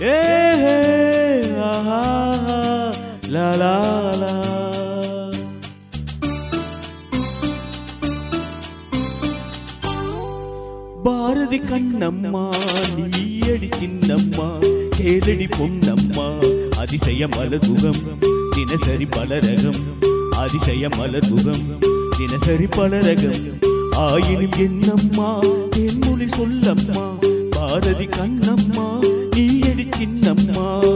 Eh, eh, ah, ah, ah, la la la. Bharathi Kannamma நீயடி சின்னம்மா கேளடி பொன்னம்மா அதிசய மலர்முகம் தினசரி பலரகம் அதிசய மலர்முகம் தினசரி பலரகம் ஆயினும் என்னம்மா? தென்மொழி சொல்லம்மா. பாரதி கண்ணம்மா நீ எடி சின்னம்மா.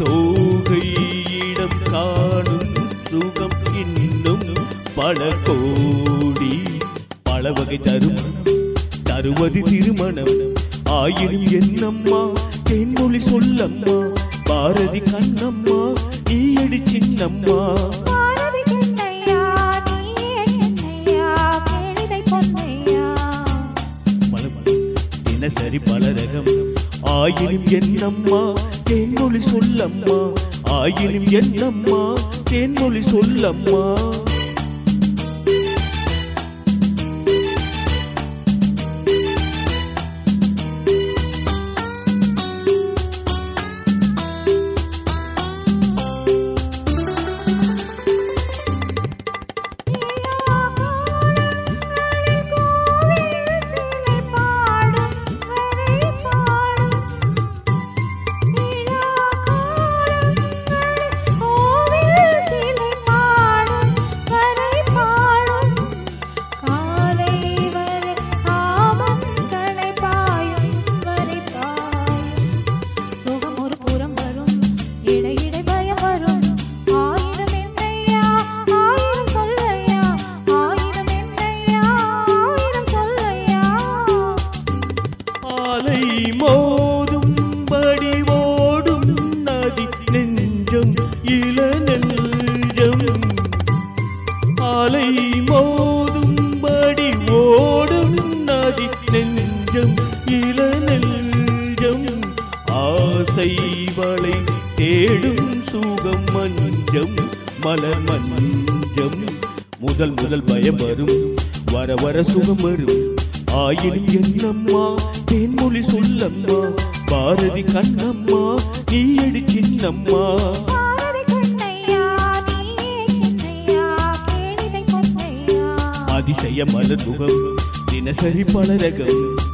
தோகையிடம் காணும் சுகம் இன்னும் பல கோடி பல வகை தருமணம் தருவது திருமணம். ஆயிரம் என்னம்மா? தென்மொழி சொல்லம்மா? பாரதி கண்ணம்மா நீயடி சின்னம்மா? தினசரி பலரகம் ஆயினும் என்னம்மா? தேன்மொழி சொல்லம்மா. ஆயினும் என்னம்மா? தேன்மொழி சொல்லம்மா. நெஞ்சம் இள நெஞ்சம். ஆசை வளை தேடும் சுகம் மஞ்சம் மலர் மஞ்சம். முதல் முதல் பயம் வரும் வர வர சுகம் வரும். ஆயினும் என்னம்மா தேன்மொழி சொல்லம்மா. பாரதி கண்ணம்மா நீயடி சின்னம்மா. அதிசய மலர் முகம் தினசரி பலரகம்